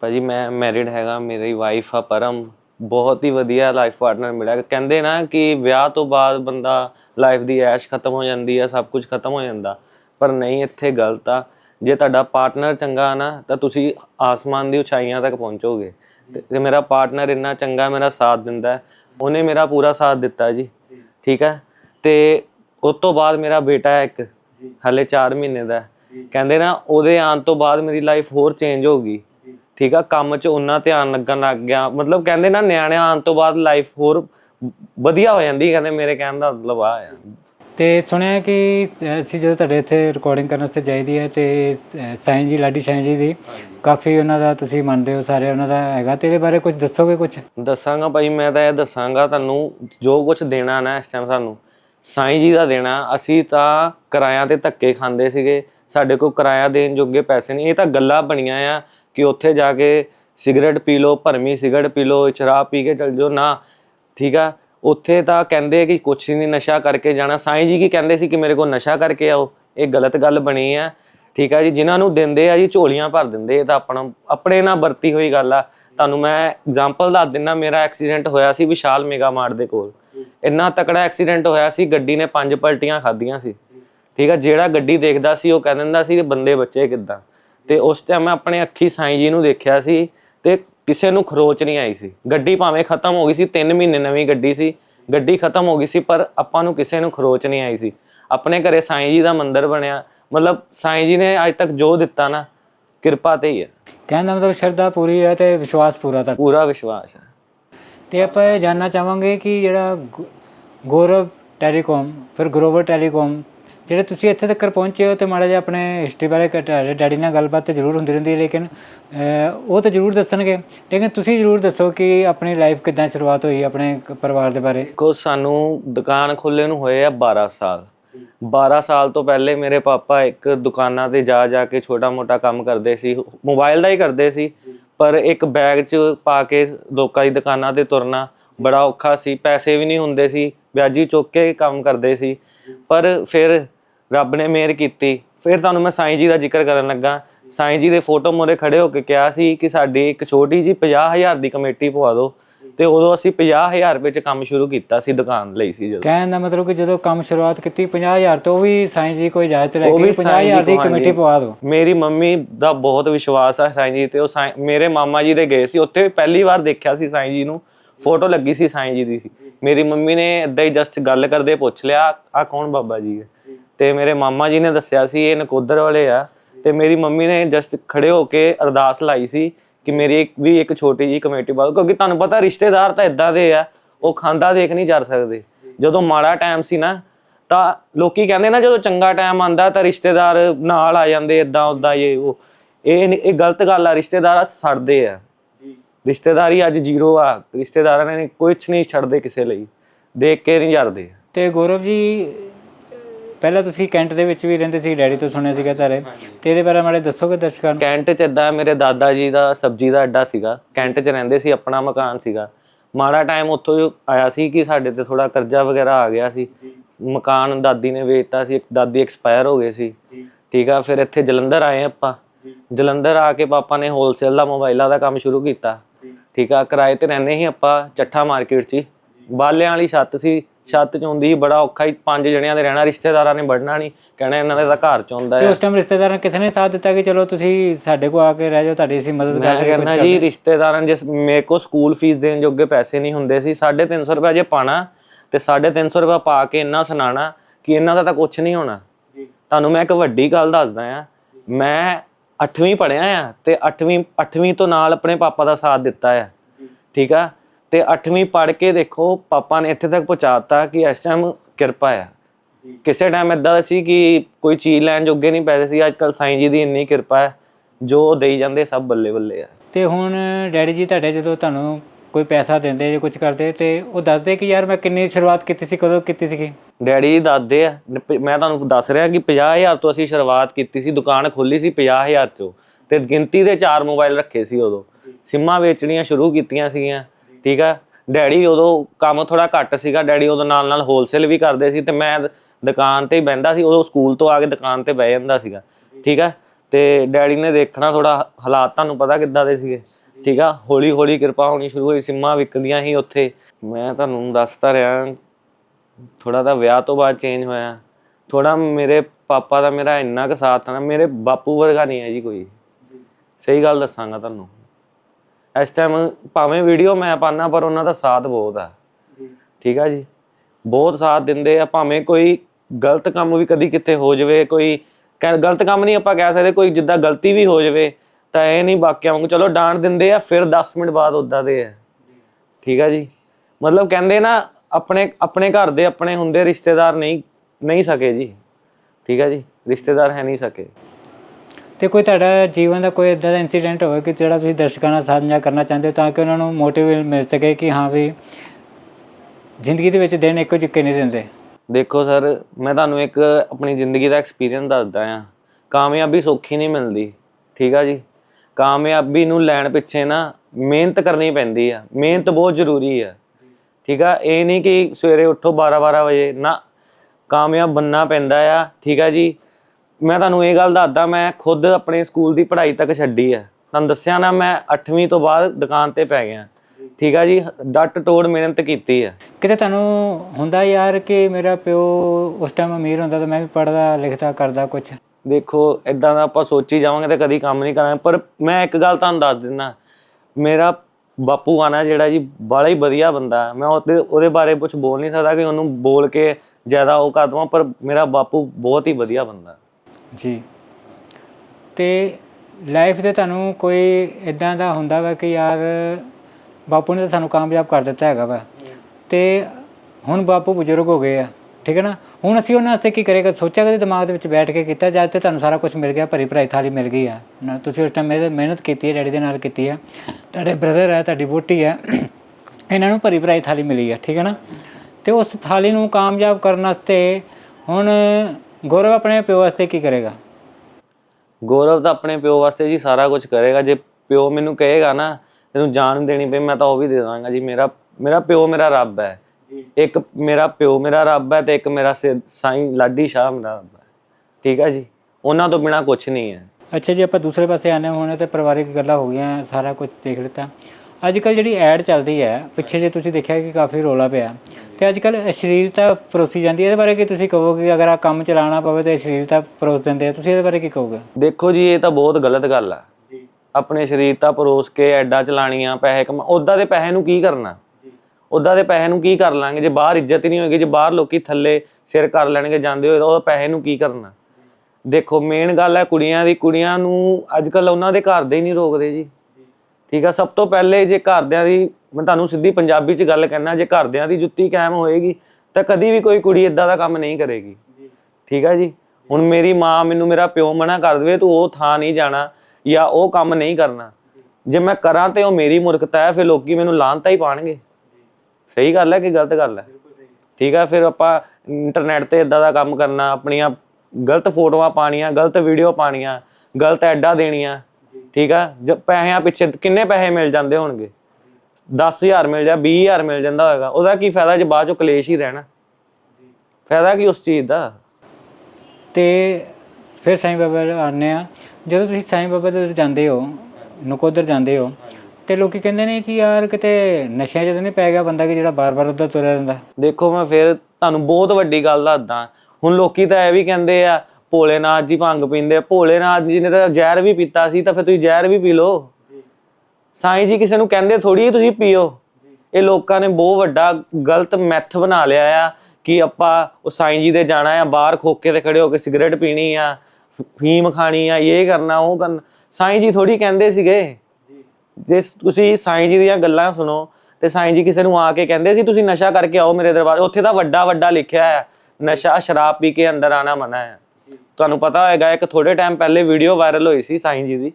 ਭਾਜੀ ਮੈਂ ਮੈਰਿਡ ਹੈਗਾ ਮੇਰੀ ਵਾਈਫ ਆ ਪਰਮ। ਬਹੁਤ ਹੀ ਵਧੀਆ ਲਾਈਫ ਪਾਰਟਨਰ ਮਿਲਿਆ। ਕਹਿੰਦੇ ਨਾ ਕਿ ਵਿਆਹ ਤੋਂ ਬਾਅਦ ਬੰਦਾ ਲਾਈਫ ਦੀ ਐਸ਼ ਖਤਮ ਹੋ ਜਾਂਦੀ ਆ ਸਭ ਕੁਝ ਖਤਮ ਹੋ ਜਾਂਦਾ। ਪਰ ਨਹੀਂ ਇੱਥੇ ਗਲਤ ਆ। ਜੇ ਤੁਹਾਡਾ ਪਾਰਟਨਰ ਚੰਗਾ ਨਾ ਤਾਂ ਤੁਸੀਂ ਆਸਮਾਨ ਦੀ ਉਚਾਈਆਂ ਤੱਕ ਪਹੁੰਚੋਗੇ। ਤੇ ਮੇਰਾ ਪਾਰਟਨਰ ਇੰਨਾ ਚੰਗਾ ਮੇਰਾ ਸਾਥ ਦਿੰਦਾ ਉਹਨੇ ਮੇਰਾ ਪੂਰਾ ਸਾਥ ਦਿੱਤਾ ਜੀ। ਠੀਕ ਹੈ? ਤੇ ਉਸ ਤੋਂ ਬਾਅਦ ਮੇਰਾ ਬੇਟਾ ਹੈ ਇੱਕ। ਹਲੇ 4 ਮਹੀਨੇ ਦਾ। ਕਹਿੰਦੇ ਨਾ ਉਹਦੇ ਆਉਣ ਤੋਂ ਬਾਅਦ ਮੇਰੀ ਲਾਈਫ ਹੋਰ ਚੇਂਜ ਹੋ ਗਈ। ਠੀਕ ਆ? ਕੰਮ 'ਚ ਉਹਨਾਂ ਧਿਆਨ ਲੱਗਣ ਲੱਗ ਗਿਆ। ਮਤਲਬ ਕਹਿੰਦੇ ਨਾ ਨਿਆਣੇ ਆਉਣ ਤੋਂ ਬਾਅਦ ਲਾਈਫ ਹੋਰ ਵਧੀਆ ਹੋ ਜਾਂਦੀ ਕਹਿੰਦੇ ਮੇਰੇ ਕਹਿਣ ਦਾ ਮਤਲਬ ਆ ਆ। ਤੇ ਸੁਣਿਆ ਕਿ ਅਸੀਂ ਜਦੋਂ ਤੁਹਾਡੇ ਇੱਥੇ ਰਿਕਾਰਡਿੰਗ ਕਰਨ ਵਾਸਤੇ ਜਾਈਦੀ ਹੈ ਤੇ ਸਾਈਂ ਜੀ ਲਾਡੀ ਸਾਈਂ ਜੀ ਦੀ ਕਾਫੀ ਉਹਨਾਂ ਦਾ ਤੁਸੀਂ ਮੰਨਦੇ ਹੋ ਸਾਰੇ ਉਹਨਾਂ ਦਾ ਹੈਗਾ। ਤੇ ਇਹਦੇ ਬਾਰੇ ਕੁਝ ਦੱਸੋਗੇ ਕੁਝ ਦੱਸਾਂਗਾ ਭਾਈ ਮੈਂ ਤਾਂ ਇਹ ਦੱਸਾਂਗਾ ਤੁਹਾਨੂੰ ਜੋ ਕੁਝ ਦੇਣਾ ਨਾ ਇਸ ਟਾਈਮ ਸਾਨੂੰ ਸਾਈਂ ਜੀ ਦਾ ਦੇਣਾ ਅਸੀਂ ਤਾਂ ਕਿਰਾਇਆਂ ਤੇ ਧੱਕੇ ਖਾਂਦੇ ਸੀਗੇ। ਸਾਡੇ ਕੋਲ ਕਿਰਾਇਆ ਦੇਣ ਜੋਗੇ ਪੈਸੇ ਨਹੀਂ ਇਹ ਤਾਂ ਗੱਲਾਂ ਬਣੀਆਂ ਆ ਕਿ ਉੱਥੇ ਜਾ ਕੇ ਸਿਗਰਟ ਪੀ ਲਓ ਭਰਮੀ ਸਿਗਰਟ ਪੀ ਲਓ ਸ਼ਰਾਬ ਪੀ ਕੇ ਚੱਲ ਜਾਓ ਨਾ ਠੀਕ ਆ? ਉੱਥੇ ਤਾਂ ਕਹਿੰਦੇ ਕਿ ਕੁਛ ਨਹੀਂ ਨਸ਼ਾ ਕਰਕੇ ਜਾਣਾ। ਸਾਈਂ ਜੀ ਕੀ ਕਹਿੰਦੇ ਸੀ ਕਿ ਮੇਰੇ ਕੋਲ ਨਸ਼ਾ ਕਰਕੇ ਆਓ? ਇਹ ਗਲਤ ਗੱਲ ਬਣੀ ਆ। ਠੀਕ ਆ ਜੀ ਜਿਨ੍ਹਾਂ ਨੂੰ ਦਿੰਦੇ ਆ ਜੀ ਝੋਲੀਆਂ ਭਰ ਦਿੰਦੇ ਇਹ ਤਾਂ ਆਪਣਾ ਆਪਣੇ ਨਾਲ ਵਰਤੀ ਹੋਈ ਗੱਲ ਆ। ਤੁਹਾਨੂੰ ਮੈਂ ਐਗਜ਼ਾਮਪਲ ਦੱਸ ਦਿੰਦਾ ਮੇਰਾ ਐਕਸੀਡੈਂਟ ਹੋਇਆ ਸੀ ਵਿਸ਼ਾਲ ਮੇਗਾ ਮਾਰਟ ਦੇ ਕੋਲ। ਇੰਨਾ ਤਕੜਾ ਐਕਸੀਡੈਂਟ ਹੋਇਆ ਸੀ ਗੱਡੀ ਨੇ ਪੰਜ ਪਲਟੀਆਂ ਖਾਧੀਆਂ ਸੀ। ਠੀਕ ਆ ਜਿਹੜਾ ਗੱਡੀ ਦੇਖਦਾ ਸੀ ਉਹ ਕਹਿ ਦਿੰਦਾ ਸੀ ਬੰਦੇ ਬੱਚੇ ਕਿੱਦਾਂ? ਤੇ ਉਸ ਟਾਈਮ ਮੈਂ ਆਪਣੇ ਅੱਖੀ ਸਾਈਂ ਜੀ ਨੂੰ ਦੇਖਿਆ ਸੀ ਤੇ ਕਿਸੇ ਨੂੰ ਖਰੋਚ ਨਹੀਂ ਆਈ ਸੀ। ਗੱਡੀ ਭਾਵੇਂ ਖਤਮ ਹੋ ਗਈ ਸੀ 3 ਮਹੀਨੇ ਨਵੀਂ ਗੱਡੀ ਸੀ ਗੱਡੀ ਖਤਮ ਹੋ ਗਈ ਸੀ ਪਰ ਆਪਾਂ ਨੂੰ ਕਿਸੇ ਨੂੰ ਖਰੋਚ ਨਹੀਂ ਆਈ ਸੀ। ਆਪਣੇ ਘਰੇ ਸਾਈਂ ਜੀ ਦਾ ਮੰਦਿਰ ਬਣਿਆ। ਮਤਲਬ ਸਾਈਂ ਜੀ ਨੇ ਅੱਜ ਤੱਕ ਜੋ ਦਿੱਤਾ ਨਾ ਕਿਰਪਾ ਤੇ ਹੀ ਹੈ। ਕਹਿਣ ਦਾ ਮਤਲਬ ਸ਼ਰਧਾ ਪੂਰੀ ਹੈ ਤੇ ਵਿਸ਼ਵਾਸ ਪੂਰਾ ਤਾਂ ਪੂਰਾ ਵਿਸ਼ਵਾਸ ਹੈ। ਤੇ ਆਪਾਂ ਇਹ ਜਾਨਣਾ ਚਾਹਾਂਗੇ ਕਿ ਜਿਹੜਾ ਗੌਰਵ ਟੈਲੀਕਾਮ ਫਿਰ ਗਲੋਬਲ ਟੈਲੀਕਾਮ ਜਿਹੜੇ ਤੁਸੀਂ ਇੱਥੇ ਤੱਕ ਪਹੁੰਚੇ ਹੋ ਤੇ ਮਾੜਾ ਜਿਹਾ ਆਪਣੇ ਹਿਸਟਰੀ ਬਾਰੇ ਕ- ਤੁਹਾਡੇ ਡੈਡੀ ਨਾਲ ਗੱਲਬਾਤ ਤੇ ਜ਼ਰੂਰ ਹੁੰਦੀ ਰਹਿੰਦੀ ਹੈ ਲੇਕਿਨ ਉਹ ਤਾਂ ਜ਼ਰੂਰ ਦੱਸਣਗੇ। ਲੇਕਿਨ ਤੁਸੀਂ ਜ਼ਰੂਰ ਦੱਸੋ ਕਿ ਆਪਣੀ ਲਾਈਫ ਕਿੱਦਾਂ ਸ਼ੁਰੂਆਤ ਹੋਈ ਆਪਣੇ ਕ- ਪਰਿਵਾਰ ਦੇ ਬਾਰੇ। ਦੇਖੋ ਸਾਨੂੰ ਦੁਕਾਨ ਖੋਲੇ ਨੂੰ ਹੋਏ ਆ 12 ਸਾਲ। 12 ਸਾਲ ਤੋਂ ਪਹਿਲੇ ਮੇਰੇ ਪਾਪਾ ਇੱਕ ਦੁਕਾਨਾਂ ਤੇ ਜਾ ਜਾ ਕੇ ਛੋਟਾ-ਮੋਟਾ ਕੰਮ ਕਰਦੇ ਸੀ। ਮੋਬਾਈਲ ਦਾ ਹੀ ਕਰਦੇ ਸੀ। ਪਰ ਇੱਕ ਬੈਗ 'ਚ ਪਾ ਕੇ ਲੋਕਾਂ ਦੀ ਦੁਕਾਨਾਂ ਤੇ ਤੁਰਨਾ ਬੜਾ ਔਖਾ ਸੀ। ਪੈਸੇ ਵੀ ਨਹੀਂ ਹੁੰਦੇ ਸੀ। ਵਿਆਜੀ ਚੁੱਕ ਕੇ ਕੰਮ ਕਰਦੇ ਸੀ। ਪਰ ਫਿਰ ਰੱਬ ਨੇ ਮਿਹਰ ਕੀਤੀ। ਫਿਰ ਤੁਹਾਨੂੰ ਮੈਂ ਸਾਈਂ ਜੀ ਦਾ ਜ਼ਿਕਰ ਕਰਨ ਲੱਗਾ। ਸਾਈਂ ਜੀ ਦੇ ਫੋਟੋ ਮੋਰੇ ਖੜੇ ਹੋ ਕੇ ਕਿਹਾ ਸੀ ਕਿ ਸਾਡੀ ਇੱਕ ਛੋਟੀ ਜੀ 50000 ਦੀ ਕਮੇਟੀ ਪਵਾ ਦਿਓ। ਤੇ ਉਦੋਂ ਅਸੀਂ 50000 ਰੁਪਏ ਚ ਕੰਮ ਸ਼ੁਰੂ ਕੀਤਾ ਸੀ ਦੁਕਾਨ ਲਈ ਸੀ ਜਦੋਂ। ਕਹਿਣ ਦਾ ਮਤਲਬ ਕਿ ਜਦੋਂ ਕੰਮ ਸ਼ੁਰੂਆਤ ਕੀਤੀ 50000 ਤੋਂ ਵੀ ਸਾਈਂ ਜੀ ਕੋਈ ਇਜਾਜ਼ਤ ਲੈ ਕੇ ਵੀ ਸਾਈਂ 50000 ਜੀ ਦੀ ਕਮੇਟੀ। ਪਵਾ ਦਿਓ। ਮੇਰੀ ਮੰਮੀ ਦਾ ਬਹੁਤ ਵਿਸ਼ਵਾਸ ਆ ਸਾਈਂ ਜੀ ਤੇ ਉਹ ਮੇਰੇ ਮਾਮਾ ਜੀ ਦੇ ਗਏ ਸੀ ਉੱਥੇ ਪਹਿਲੀ ਵਾਰ ਦੇਖਿਆ ਸੀ ਸਾਈਂ ਜੀ ਨੂੰ। ਫੋਟੋ ਲੱਗੀ ਸੀ ਸਾਈਂ ਜੀ ਦੀ ਸੀ। ਮੇਰੀ ਮੰਮੀ ਨੇ ਏਦਾਂ ਹੀ ਜਸਟ ਗੱਲ ਕਰਦੇ ਪੁੱਛ ਲਿਆ ਆ ਕੌਣ ਬਾਬਾ ਜੀ ਹੈ? ਤੇ ਮੇਰੇ ਮਾਮਾ ਜੀ ਨੇ ਦੱਸਿਆ ਸੀ ਇਹ ਨਕੋਦਰ ਵਾਲੇ ਆ। ਤੇ ਮੇਰੀ ਮੰਮੀ ਨੇ ਜਸਟ ਖੜੇ ਹੋ ਕੇ ਅਰਦਾਸ ਲਾਈ ਸੀ ਕਿ ਮੇਰੀ ਇੱਕ ਵੀ ਇੱਕ ਛੋਟੀ ਜੀ ਕਮੇਟੀ ਦਿਓ ਕਿਉਂਕਿ ਤੁਹਾਨੂੰ ਪਤਾ ਰਿਸ਼ਤੇਦਾਰ ਤਾਂ ਇਦਾਂ ਦੇ ਆ ਉਹ ਖਾਂਦਾ ਦੇਖ ਨਹੀਂ ਜਾ ਸਕਦੇ। ਜਦੋਂ ਮਾੜਾ ਟਾਈਮ ਸੀ ਨਾ ਤਾਂ ਲੋਕੀ ਕਹਿੰਦੇ ਨਾ ਜਦੋਂ ਚੰਗਾ ਟਾਈਮ ਆਂਦਾ ਤਾਂ ਰਿਸ਼ਤੇਦਾਰ ਨਾਲ ਆ ਜਾਂਦੇ ਇਦਾਂ ਉਦਾਂ ਇਹ ਉਹ। ਇਹ ਇਹ ਗਲਤ ਗੱਲ ਆ ਰਿਸ਼ਤੇਦਾਰ ਸੜਦੇ ਆ। ਰਿਸ਼ਤੇਦਾਰੀ ਅੱਜ ਜ਼ੀਰੋ ਆ ਰਿਸ਼ਤੇਦਾਰਾਂ ਨੇ ਕੁਝ ਨਹੀਂ ਛੱਡਦੇ ਕਿਸੇ ਲਈ ਦੇਖ ਕੇ ਨਹੀਂ ਜਰਦੇ। ਤੇ ਗੌਰਵ ਜੀ ਪਹਿਲਾਂ ਤੁਸੀਂ ਕੈਂਟ ਦੇ ਵਿੱਚ ਵੀ ਰਹਿੰਦੇ ਸੀ ਡੈਡੀ ਤੋਂ ਸੁਣਿਆ ਸੀਗਾ ਤਾਰੇ ਤੇ ਇਹਦੇ ਬਾਰੇ ਮਾੜੇ ਦੱਸੋਗੇ ਦਰਸ਼ਕਾਂ ਨੂੰ? ਕੈਂਟ ਚ ਏਦਾਂ ਮੇਰੇ ਦਾਦਾ ਜੀ ਦਾ ਸਬਜ਼ੀ ਦਾ ਅੱਡਾ ਸੀਗਾ। ਕੈਂਟ ਚ ਰਹਿੰਦੇ ਸੀ ਆਪਣਾ ਮਕਾਨ ਸੀਗਾ। ਮਾੜਾ ਟਾਈਮ ਉੱਥੋਂ ਆਇਆ ਸੀ ਕਿ ਸਾਡੇ ਤੇ ਥੋੜਾ ਕਰਜ਼ਾ ਵਗੈਰਾ ਆ ਗਿਆ ਸੀ। ਮਕਾਨ ਦਾਦੀ ਨੇ ਵੇਚਤਾ ਸੀ ਦਾਦੀ ਐਕਸਪਾਇਰ ਹੋ ਗਏ ਸੀ। ਠੀਕ ਆ ਫਿਰ ਇੱਥੇ ਜਲੰਧਰ ਆਏ ਆਪਾਂ। ਜਲੰਧਰ ਆ ਕੇ ਪਾਪਾ ਨੇ ਹੋਲਸੇਲ ਦਾ ਮੋਬਾਈਲਾਂ ਦਾ ਕੰਮ ਸ਼ੁਰੂ ਕੀਤਾ। ਠੀਕ ਆ ਕਿਰਾਏ ਤੇ ਰਹਿੰਦੇ ਸੀ ਆਪਾਂ ਚੱਠਾ ਮਾਰਕੀਟ 'ਚ ਹੀ। ਬਾਲਿਆਂ ਵਾਲੀ ਛੱਤ ਸੀ ਛੱਤ 'ਚ ਹੁੰਦੀ ਸੀ ਬੜਾ ਔਖਾ ਹੀ ਪੰਜ ਜਣਿਆਂ ਦੇ ਰਹਿਣਾ ਰਿਸ਼ਤੇਦਾਰਾਂ ਨੇ ਵੜਨਾ ਨਹੀਂ ਕਹਿਣਾ ਇਹਨਾਂ ਦੇ ਤਾਂ ਘਰ 'ਚ ਹੁੰਦਾ ਤੇ ਹੈ ਉਸ ਟਾਈਮ ਰਿਸ਼ਤੇਦਾਰਾਂ ਨੇ ਕਿਸੇ ਨੇ ਸਾਥ ਦਿੱਤਾ ਕਿ ਚਲੋ ਤੁਸੀਂ ਸਾਡੇ ਕੋਲ ਆ ਕੇ ਰਹਿ ਜਾਓ ਤੁਹਾਡੀ ਅਸੀਂ ਮਦਦ ਮੈਂ ਕਰਾਂਗੇ ਕਹਿੰਦਾ ਜੀ ਰਿਸ਼ਤੇਦਾਰਾਂ ਜਿਸ ਮੇਰੇ ਕੋ ਸਕੂਲ ਫੀਸ ਦੇਣ ਜੋਗੇ ਪੈਸੇ ਨਹੀਂ ਹੁੰਦੇ ਸੀ 350 ਰੁਪਏ ਜੇ ਪਾਣਾ ਤੇ 350 ਰੁਪਏ ਪਾ ਕੇ ਇੰਨਾ ਸੁਣਾਣਾ ਕਿ ਇਹਨਾਂ ਦਾ ਤਾਂ ਕੁਝ ਨਹੀਂ ਹੋਣਾ। ਤੁਹਾਨੂੰ ਮੈਂ ਇੱਕ ਵੱਡੀ ਗੱਲ ਦੱਸਦਾ ਆ ਮੈਂ 8ਵੀਂ ਪੜਿਆ ਆ ਤੇ 8ਵੀਂ 8ਵੀਂ ਤੋਂ ਨਾਲ ਆਪਣੇ ਪਾਪਾ ਦਾ ਸਾਥ ਦਿੱਤਾ ਆ। ਠੀਕ ਆ? ਤੇ 8ਵੀਂ ਪੜ ਕੇ ਦੇਖੋ ਪਾਪਾ ਨੇ ਇੱਥੇ ਤੱਕ ਪਹੁੰਚਾਤਾ ਕਿ ਇਸ ਟਾਈਮ ਕਿਰਪਾ ਆ। ਕਿਸੇ ਟਾਈਮ ਇਦਾਂ ਦਾ ਸੀ ਕਿ ਕੋਈ ਚੀਜ਼ ਲੈਣ ਜੋਗੇ ਨਹੀਂ ਪੈਸੇ ਸੀ ਅੱਜ ਕੱਲ ਸਾਈਂ ਜੀ ਦੀ ਇੰਨੀ ਕਿਰਪਾ ਹੈ ਜੋ ਦੇਈ ਜਾਂਦੇ ਸਭ ਬੱਲੇ ਬੱਲੇ ਆ। ਤੇ ਹੁਣ ਡੈਡੀ ਜੀ ਤੁਹਾਡੇ ਜਦੋਂ ਤੁਹਾਨੂੰ ਕੋਈ ਪੈਸਾ ਦਿੰਦੇ ਜਾਂ ਕੁਝ ਕਰਦੇ ਤੇ ਉਹ ਦੱਸਦੇ ਕਿ ਯਾਰ ਮੈਂ ਕਿੰਨੀ ਸ਼ੁਰੂਆਤ ਕੀਤੀ ਸੀ ਕਦੋਂ ਕੀਤੀ ਸੀਗੀ? ਡੈਡੀ ਦਾਦੇ ਆ ਪ- ਮੈਂ ਤੁਹਾਨੂੰ ਦੱਸ ਰਿਹਾ ਕਿ 50000 ਤੋਂ ਅਸੀਂ ਸ਼ੁਰੂਆਤ ਕੀਤੀ ਸੀ ਦੁਕਾਨ ਖੋਲੀ ਸੀ 50000 ਤੋਂ ਤੇ ਗਿਣਤੀ ਦੇ ਚਾਰ ਮੋਬਾਈਲ ਰੱਖੇ ਸੀ ਉਦੋਂ। ਸਿੰਮਾਂ ਵੇਚਣੀਆਂ ਸ਼ੁਰੂ ਕੀਤੀਆਂ ਸੀਗੀਆਂ। ਠੀਕ ਆ। ਡੈਡੀ ਉਦੋਂ ਕੰਮ ਥੋੜਾ ਘੱਟ ਸੀਗਾ ਡੈਡੀ ਉਦੋਂ ਨਾਲ ਨਾਲ ਹੋਲਸੇਲ ਵੀ ਕਰਦੇ ਸੀ ਤੇ ਮੈਂ ਦੁਕਾਨ ਤੇ ਹੀ ਬਹਿੰਦਾ ਸੀ ਉਦੋਂ ਸਕੂਲ ਤੋਂ ਆ ਕੇ ਦੁਕਾਨ ਤੇ ਬਹਿ ਜਾਂਦਾ ਸੀਗਾ ਠੀਕ ਆ। ਤੇ ਡੈਡੀ ਨੇ ਦੇਖਣਾ ਥੋੜਾ ਹਾਲਾਤ ਤੁਹਾਨੂੰ ਪਤਾ ਕਿੱਦਾਂ ਦੇ ਸੀਗੇ ਠੀਕ ਆ। ਹੌਲੀ ਹੌਲੀ ਕਿਰਪਾ ਹੋਣੀ ਸ਼ੁਰੂ ਹੋਈ ਸਿੰਮਾਂ ਵਿਕਦੀਆਂ ਸੀ ਉੱਥੇ। ਮੈਂ ਤੁਹਾਨੂੰ ਦੱਸਦਾ ਰਿਹਾ ਥੋੜਾ ਤਾਂ ਵਿਆਹ ਤੋਂ ਬਾਅਦ ਚੇਂਜ ਹੋਇਆ। ਥੋੜਾ ਮੇਰੇ ਪਾਪਾ ਦਾ ਮੇਰਾ ਇੰਨਾ ਕੁ ਸਾਥ ਨਾ ਮੇਰੇ ਬਾਪੂ ਵਰਗਾ ਨਹੀਂ ਹੈ ਜੀ ਕੋਈ। ਸਹੀ ਗੱਲ ਦੱਸਾਂਗਾ ਤੁਹਾਨੂੰ। ਇਸ ਟਾਈਮ ਭਾਵੇਂ ਵੀਡੀਓ ਮੈਂ ਪਾਣਾ ਪਰ ਉਹਨਾਂ ਦਾ ਸਾਥ ਬਹੁਤ ਆ। ਠੀਕ ਆ ਜੀ? ਬਹੁਤ ਸਾਥ ਦਿੰਦੇ ਆ ਭਾਵੇਂ ਕੋਈ ਗਲਤ ਕੰਮ ਵੀ ਕਦੀ ਕਿਤੇ ਹੋ ਜਾਵੇ ਕੋਈ ਗਲਤ ਕੰਮ ਨਹੀਂ ਆਪਾਂ ਕਹਿ ਸਕਦੇ ਕੋਈ ਜਿੱਦਾਂ ਗਲਤੀ ਵੀ ਹੋ ਜਾਵੇ ਤਾਂ ਇਹ ਨਹੀਂ ਬਾਕੀਆਂ ਵਾਂਗੂ ਚਲੋ ਡਾਂਟ ਦਿੰਦੇ ਆ ਫਿਰ 10 ਮਿੰਟ ਬਾਅਦ ਉਦਾਂ ਦੇ ਆ। ਠੀਕ ਆ ਜੀ? ਮਤਲਬ ਕਹਿੰਦੇ ਨਾ ਆਪਣੇ ਆਪਣੇ ਘਰ ਦੇ ਆਪਣੇ ਹੁੰਦੇ ਰਿਸ਼ਤੇਦਾਰ ਨਹੀਂ ਨਹੀਂ ਸਕੇ ਜੀ। ਠੀਕ ਹੈ ਜੀ? ਰਿਸ਼ਤੇਦਾਰ ਹੈ ਨਹੀਂ ਸਕੇ। ਤੇ ਕੋਈ ਤੁਹਾਡਾ ਜੀਵਨ ਦਾ ਕੋਈ ਇਦਾਂ ਦਾ ਇਨਸੀਡੈਂਟ ਹੋਵੇ ਕਿ ਜਿਹੜਾ ਤੁਸੀਂ ਦਰਸ਼ਕਾਂ ਨਾਲ ਸਾਂਝਾ ਕਰਨਾ ਚਾਹੁੰਦੇ ਹੋ ਤਾਂ ਕਿ ਉਹਨਾਂ ਨੂੰ ਮੋਟੀਵੇਟ ਮਿਲ ਸਕੇ ਕਿ ਹਾਂ ਵੀ ਜ਼ਿੰਦਗੀ ਦੇ ਵਿੱਚ ਦਿਨ ਇੱਕੋ ਜਿੱਕੇ ਨਹੀਂ ਰਹਿੰਦੇ ਦੇਖੋ ਸਰ, ਮੈਂ ਤੁਹਾਨੂੰ ਇੱਕ ਆਪਣੀ ਜ਼ਿੰਦਗੀ ਦਾ ਐਕਸਪੀਰੀਅੰਸ ਦੱਸਦਾ ਆ ਕਾਮਯਾਬੀ ਸੌਖੀ ਨਹੀਂ ਮਿਲਦੀ, ਠੀਕ ਆ ਜੀ? ਕਾਮਯਾਬੀ ਨੂੰ ਲੈਣ ਪਿੱਛੇ ਨਾ ਮਿਹਨਤ ਕਰਨੀ ਪੈਂਦੀ ਆ। ਮਿਹਨਤ ਬਹੁਤ ਜ਼ਰੂਰੀ ਆ। ਠੀਕ ਆ? ਇਹ ਨਹੀਂ ਕਿ ਸਵੇਰੇ ਉੱਠੋ 12 12 ਵਜੇ, ਨਾ। ਕਾਮਯਾਬ ਬੰਨਾ ਪੈਂਦਾ ਆ, ਠੀਕ ਆ ਜੀ? ਮੈਂ ਤੁਹਾਨੂੰ ਇਹ ਗੱਲ ਦੱਸਦਾ ਮੈਂ ਖੁਦ ਆਪਣੇ ਸਕੂਲ ਦੀ ਪੜ੍ਹਾਈ ਤੱਕ ਛੱਡੀ ਆ। ਤੁਹਾਨੂੰ ਦੱਸਿਆ ਨਾ ਮੈਂ 8ਵੀਂ ਤੋਂ ਬਾਅਦ ਦੁਕਾਨ ਤੇ ਪੈ ਗਿਆ। ਠੀਕ ਆ ਜੀ ਡੱਟ ਤੋੜ ਮਿਹਨਤ ਕੀਤੀ ਆ। ਕਿਤੇ ਤੁਹਾਨੂੰ ਹੁੰਦਾ ਯਾਰ ਕਿ ਮੇਰਾ ਪਿਓ ਉਸ ਟਾਈਮ ਅਮੀਰ ਹੁੰਦਾ ਤਾਂ ਮੈਂ ਵੀ ਪੜਦਾ ਲਿਖਦਾ ਕਰਦਾ ਕੁਝ ਦੇਖੋ ਇਦਾਂ ਦਾ ਆਪਾਂ ਸੋਚੀ ਜਾਵਾਂਗੇ ਤਾਂ ਕਦੀ ਕੰਮ ਨਹੀਂ ਕਰਾਂਗੇ ਪਰ ਮੈਂ ਇੱਕ ਗੱਲ ਤੁਹਾਨੂੰ ਦੱਸ ਦਿੰਦਾ। ਮੇਰਾ ਬਾਪੂ ਆ ਨਾ ਜਿਹੜਾ ਜੀ ਬੜਾ ਹੀ ਵਧੀਆ ਬੰਦਾ। ਹੈ। ਮੈਂ ਉਹਦੇ ਉਹਦੇ ਬਾਰੇ ਕੁਝ ਬੋਲ ਨਹੀਂ ਸਕਦਾ ਕਿ ਉਹਨੂੰ ਬੋਲ ਕੇ ਜ਼ਿਆਦਾ ਉਹ ਕਰ ਦਵਾਂ ਪਰ ਮੇਰਾ ਬਾਪੂ ਬਹੁਤ ਹੀ ਵਧੀਆ ਬੰਦਾ। ਹੈ। ਜੀ। ਤੇ ਲਾਈਫ ਦੇ ਤੁਹਾਨੂੰ ਕੋਈ ਇਦਾਂ ਦਾ ਹੁੰਦਾ ਵਾ ਕਿ ਯਾਰ ਬਾਪੂ ਨੇ ਤਾਂ ਸਾਨੂੰ ਕਾਮਯਾਬ ਕਰ ਦਿੱਤਾ ਹੈਗਾ ਵਾ। ਤੇ ਹੁਣ ਬਾਪੂ ਬਜ਼ੁਰਗ ਹੋ ਗਏ ਆ, ਠੀਕ ਹੈ ਨਾ? ਹੁਣ ਅਸੀਂ ਉਹਨਾਂ ਵਾਸਤੇ ਕੀ ਕਰੇਗਾ ਸੋਚਿਆ ਕਦੇ ਦਿਮਾਗ ਦੇ ਵਿੱਚ ਬੈਠ ਕੇ ਕੀਤਾ, ਜਦ ਤੇ ਤੁਹਾਨੂੰ ਸਾਰਾ ਕੁਝ ਮਿਲ ਗਿਆ, ਭਰੀ ਭਰਾਈ ਥਾਲੀ ਮਿਲ ਗਈ ਆ। ਨਾ, ਤੁਸੀਂ ਉਸ ਟਾਈਮ ਮਿਹਨਤ ਕੀਤੀ ਹੈ, ਡੈਡੀ ਦੇ ਨਾਲ ਕੀਤੀ ਹੈ। ਤੁਹਾਡੇ ਬ੍ਰਦਰ ਹੈ, ਤੁਹਾਡੀ ਵੋਟੀ ਹੈ, ਇਹਨਾਂ ਨੂੰ ਭਰੀ ਭਰਾਈ ਥਾਲੀ ਮਿਲੀ ਹੈ ਠੀਕ ਹੈ ਨਾ? ਤੇ ਉਸ ਥਾਲੀ ਨੂੰ ਕਾਮਯਾਬ ਕਰਨ ਵਾਸਤੇ ਹੁਣ ਗੌਰਵ ਆਪਣੇ ਪਿਓ ਵਾਸਤੇ ਕੀ ਕਰੇਗਾ? ਗੌਰਵ ਤਾਂ ਆਪਣੇ ਪਿਓ ਵਾਸਤੇ ਜੀ ਸਾਰਾ ਕੁਝ ਕਰੇਗਾ। ਜੇ ਪਿਓ ਮੈਨੂੰ ਕਹੇਗਾ ਨਾ ਤੈਨੂੰ ਜਾਨ ਦੇਣੀ ਪਈ ਮੈਂ ਤਾਂ ਉਹ ਵੀ ਦੇ ਦਾਂਗਾ ਜੀ। ਮੇਰਾ ਮੇਰਾ ਪਿਓ ਮੇਰਾ ਰੱਬ ਹੈ। ਜੀ। ਇੱਕ ਮੇਰਾ ਪਿਓ ਮੇਰਾ ਰੱਬ ਹੈ ਤੇ ਇੱਕ ਮੇਰਾ ਸਾਈਂ ਲਾਡੀ ਸ਼ਾਹ ਮੇਰਾ ਰੱਬ ਹੈ। ਠੀਕ ਹੈ ਜੀ? ਉਹਨਾਂ ਤੋਂ ਬਿਨਾ ਕੁਝ ਨਹੀਂ ਹੈ। ਅੱਛਾ ਜੀ ਆਪਾਂ ਦੂਸਰੇ ਪਾਸੇ ਆਨੇ ਹੁਣ ਤੇ ਪਰਿਵਾਰਿਕ ਗੱਲਾਂ ਹੋ ਗਈਆਂ ਸਾਰਾ ਕੁਝ ਦੇਖ ਲਿੱਤਾ। ਅੱਜ ਕੱਲ ਜਿਹੜੀ ਐਡ ਚੱਲਦੀ ਹੈ ਪਿੱਛੇ ਜੇ ਤੁਸੀਂ ਦੇਖਿਆ ਕਿ ਕਾਫੀ ਰੋਲਾ ਪਿਆ। ਤੇ ਅੱਜ ਕੱਲ ਅਸ਼ਲੀਲਤਾ ਪਰੋਸੀ ਜਾਂਦੀ ਹੈ। ਇਹਦੇ ਬਾਰੇ ਕੀ ਤੁਸੀਂ ਕਹੋਗੇ? ਕਿ ਅਗਰ ਆ ਕੰਮ ਚਲਾਉਣਾ ਪਵੇ ਤੇ ਅਸ਼ਲੀਲਤਾ ਪਰੋਸ ਦਿੰਦੇ ਆ। ਤੁਸੀਂ ਇਹਦੇ ਬਾਰੇ ਕੀ ਕਹੋਗੇ? ਦੇਖੋ ਜੀ ਇਹ ਤਾਂ ਬਹੁਤ ਗਲਤ ਗੱਲ ਆ। ਜੀ। ਆਪਣੇ ਸਰੀਰ ਤਾਂ ਪਰੋਸ ਕੇ ਐਡਾ ਚਲਾਣੀਆਂ ਪੈਸੇ ਕਮਾ ਉਦਾਂ ਦੇ ਪੈਸੇ ਨੂੰ ਕੀ ਕਰਨਾ? ਜੀ। ਉਦਾਂ ਦੇ ਪੈਸੇ ਨੂੰ ਕੀ ਕਰ ਲਾਂਗੇ? ਜੇ ਬਾਹਰ ਇੱਜ਼ਤ ਹੀ ਨਹੀਂ ਹੋਏਗੀ ਜੇ ਬਾਹਰ ਲੋਕੀ ਥੱਲੇ ਸਿਰ ਕਰ ਲੈਣਗੇ ਜਾਂਦੇ ਹੋਏ ਤਾਂ ਉਹ ਪੈਸੇ ਨੂੰ ਕੀ ਕਰਨਾ? ਦੇਖੋ ਮੇਨ ਗੱਲ ਹੈ ਕੁੜੀਆਂ ਦੀ। ਕੁੜੀਆਂ ਨੂੰ ਅੱਜ ਕੱਲ ਉਹਨਾਂ ਦੇ ਘਰ ਦੇ ਹੀ ਨਹੀਂ ਰੋਕਦੇ ਜੀ। ਠੀਕ ਆ ਸਭ ਤੋਂ ਪਹਿਲੇ ਜੇ ਘਰਦਿਆਂ ਦੀ ਮੈਂ ਤੁਹਾਨੂੰ ਸਿੱਧੀ ਪੰਜਾਬੀ 'ਚ ਗੱਲ ਕਹਿਣਾ ਜੇ ਘਰਦਿਆਂ ਦੀ ਜੁੱਤੀ ਕਾਇਮ ਹੋਏਗੀ ਤਾਂ ਕਦੀ ਵੀ ਕੋਈ ਕੁੜੀ ਇਦਾਂ ਦਾ ਕੰਮ ਨਹੀਂ ਕਰੇਗੀ। ਠੀਕ ਆ ਜੀ? ਹੁਣ ਮੇਰੀ ਮਾਂ ਮੈਨੂੰ ਮੇਰਾ ਪਿਓ ਮਨਾ ਕਰ ਦੇਵੇ ਤੂੰ ਉਹ ਥਾਂ ਨਹੀਂ ਜਾਣਾ ਜਾਂ ਉਹ ਕੰਮ ਨਹੀਂ ਕਰਨਾ। ਜੇ। ਮੈਂ ਕਰਾਂ ਤੇ ਉਹ ਮੇਰੀ ਮੁਰਖਤਾ ਹੈ ਫਿਰ ਲੋਕੀ ਮੈਨੂੰ ਲਾਂਤਾ ਹੀ ਪਾਣਗੇ। ਸਹੀ ਗੱਲ ਹੈ ਕਿ ਗਲਤ ਗੱਲ ਹੈ? ਠੀਕ ਆ ਫਿਰ ਆਪਾਂ ਇੰਟਰਨੈਟ ਤੇ ਇਦਾਂ ਦਾ ਕੰਮ ਕਰਨਾ ਆਪਣੀਆਂ ਗਲਤ ਫੋਟੋਆਂ ਪਾਣੀਆਂ ਗਲਤ ਵੀਡੀਓ ਪਾਣੀਆਂ ਗਲਤ ਐਡਾਂ ਦੇਣੀਆਂ। ਠੀਕ ਆ? ਜ ਪੈਸਿਆਂ ਪਿੱਛੇ ਕਿੰਨੇ ਪੈਸੇ ਮਿਲ ਜਾਂਦੇ ਹੋਣਗੇ? 10000 ਮਿਲ ਜਾ 20000 ਮਿਲ ਜਾਂਦਾ ਹੋਏਗਾ। ਉਹਦਾ ਕੀ ਫਾਇਦਾ ਜੇ ਬਾਅਦ ਚੋਂ ਕਲੇਸ਼ ਹੀ ਰਹਿਣਾ? ਫਾਇਦਾ ਕੀ ਉਸ ਚੀਜ਼ ਦਾ? ਤੇ ਫਿਰ ਸਾਈਂ ਬਾਬਾ ਦੇ ਆਉਂਦੇ ਆ। ਜਦੋਂ ਤੁਸੀਂ ਸਾਈਂ ਬਾਬਾ ਦੇ ਜਾਂਦੇ ਹੋ ਨਕੋਦਰ ਜਾਂਦੇ ਹੋ ਤੇ ਲੋਕੀ ਕਹਿੰਦੇ ਨੇ ਕਿ ਯਾਰ ਕਿਤੇ ਨਸ਼ਿਆਂ 'ਚ ਤਾਂ ਨਹੀਂ ਪੈ ਗਿਆ ਬੰਦਾ ਕਿ ਜਿਹੜਾ ਬਾਰ-ਬਾਰ ਉੱਧਰ ਤੁਰਿਆ ਰਹਿੰਦਾ। ਦੇਖੋ ਮੈਂ ਫਿਰ ਤੁਹਾਨੂੰ ਬਹੁਤ ਵੱਡੀ ਗੱਲ ਦੱਸਦਾ। ਹੁਣ ਲੋਕੀ ਤਾਂ ਇਹ ਵੀ ਕਹਿੰਦੇ ਆ ਭੋਲੇਨਾਥ ਜੀ ਭੰਗ ਪੀਂਦੇ ਆ। ਭੋਲੇਨਾਥ ਜੀ ਨੇ ਤਾਂ ਜ਼ਹਿਰ ਵੀ ਪੀਤਾ ਸੀ ਤਾਂ ਫਿਰ ਤੁਸੀਂ ਜ਼ਹਿਰ ਵੀ ਪੀ ਲਓ। ਜੀ। ਸਾਈਂ ਜੀ ਕਿਸੇ ਨੂੰ ਕਹਿੰਦੇ ਥੋੜੀ ਤੁਸੀਂ ਪੀਓ। ਇਹ ਲੋਕਾਂ ਨੇ ਬਹੁਤ ਵੱਡਾ ਗਲਤ ਮੈਥ ਬਣਾ ਲਿਆ ਆ ਕਿ ਆਪਾਂ ਉਹ ਸਾਈਂ ਜੀ ਦੇ ਜਾਣਾ ਆ ਬਾਹਰ ਖੋਕੇ ਤੇ ਖੜੇ ਹੋ ਕੇ ਸਿਗਰਟ ਪੀਣੀ ਆ ਫੀਮ ਖਾਣੀ ਆ ਇਹ ਕਰਨਾ ਉਹ ਕਰਨਾ। ਸਾਈਂ ਜੀ ਥੋੜੀ ਕਹਿੰਦੇ ਸੀਗੇ। ਜੀ। ਜੇ ਤੁਸੀਂ ਸਾਈਂ ਜੀ ਦੀਆਂ ਗੱਲਾਂ ਸੁਣੋ ਤੇ ਸਾਈਂ ਜੀ ਕਿਸੇ ਨੂੰ ਆ ਕੇ ਕਹਿੰਦੇ ਸੀ ਤੁਸੀਂ ਨਸ਼ਾ ਕਰਕੇ ਆਓ ਮੇਰੇ ਦਰਬਾਰ ਉੱਥੇ ਤਾਂ ਵੱਡਾ ਵੱਡਾ ਲਿਖਿਆ ਹੈ ਨਸ਼ਾ ਸ਼ਰਾਬ ਪੀ ਕੇ ਅੰਦਰ ਆਣਾ ਮਨਾ ਹੈ ਤੁਹਾਨੂੰ ਪਤਾ ਹੋਏਗਾ, ਇੱਕ ਥੋੜੇ ਟਾਈਮ ਪਹਿਲੇ ਵੀਡੀਓ ਵਾਇਰਲ ਹੋਈ ਸੀ ਸਾਈਂ ਜੀ ਦੀ।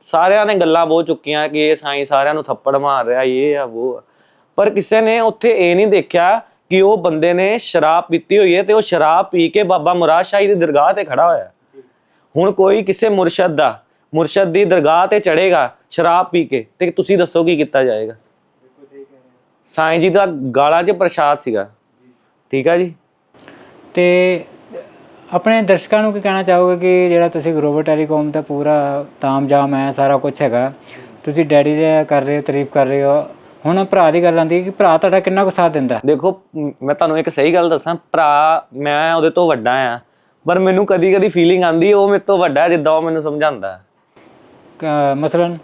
ਸਾਰਿਆਂ ਨੇ ਗੱਲਾਂ ਬਹੁਤ ਚੁੱਕੀਆਂ ਕਿ ਇਹ ਸਾਈਂ ਸਾਰਿਆਂ ਨੂੰ ਥੱਪੜ ਮਾਰ ਰਿਹਾ, ਇਹ ਆ, ਉਹ ਪਰ ਕਿਸੇ ਨੇ ਉੱਥੇ ਇਹ ਨਹੀਂ ਦੇਖਿਆ ਕਿ ਉਹ ਬੰਦੇ ਨੇ ਸ਼ਰਾਬ ਪੀਤੀ ਹੋਈ ਹੈ ਤੇ ਉਹ ਸ਼ਰਾਬ ਪੀ ਕੇ ਬਾਬਾ ਮੁਰਾਦ ਸ਼ਾਹੀ ਦੀ ਦਰਗਾਹ ਤੇ ਖੜਾ ਹੋਇਆ। ਹੁਣ ਕੋਈ ਕਿਸੇ ਮੁਰਸ਼ਦ ਦਾ, ਮੁਰਸ਼ਦ ਦੀ ਦਰਗਾਹ ਤੇ ਚੜੇਗਾ ਸ਼ਰਾਬ ਪੀ ਕੇ, ਤੇ ਤੁਸੀਂ ਦੱਸੋ ਕੀ ਕੀਤਾ ਜਾਏਗਾ? ਸਾਈਂ ਜੀ ਦਾ ਗਾਲਾਂ 'ਚ ਪ੍ਰਸ਼ਾਦ ਸੀਗਾ। ਠੀਕ ਆ ਜੀ? ਤੇ ਆਪਣੇ ਦਰਸ਼ਕਾਂ ਨੂੰ ਕੀ ਕਹਿਣਾ ਚਾਹੋਗੇ ਕਿ ਜਿਹੜਾ ਤੁਸੀਂ ਗਲੋਬਲ ਟੈਲੀਕਾਮ ਦਾ ਪੂਰਾ ਤਾਮਝਾਮ ਹੈ ਸਾਰਾ ਕੁਝ ਹੈਗਾ ਤੁਸੀਂ ਡੈਡੀ ਦੇ ਕਰ ਰਹੇ ਹੋ ਤਾਰੀਫ ਕਰ ਰਹੇ ਹੋ ਹੁਣ ਭਰਾ ਦੀ ਗੱਲ ਆਉਂਦੀ ਹੈ ਕਿ ਭਰਾ ਤੁਹਾਡਾ ਕਿੰਨਾ ਕੁ ਸਾਥ ਦਿੰਦਾ? ਦੇਖੋ ਮ- ਤੁਹਾਨੂੰ ਇੱਕ ਸਹੀ ਗੱਲ ਦੱਸਾਂ ਭਰਾ ਮੈਂ ਉਹਦੇ ਤੋਂ ਵੱਡਾ ਆ ਪਰ ਮੈਨੂੰ ਕਦੀ ਕਦੀ ਫੀਲਿੰਗ ਆਂਦੀ ਉਹ ਮੇਰੇ ਤੋਂ ਵੱਡਾ ਜਿੱਦਾਂ ਉਹ ਮੈਨੂੰ ਸਮਝਾਉਂਦਾ। ਕ- ਮਸਲਨ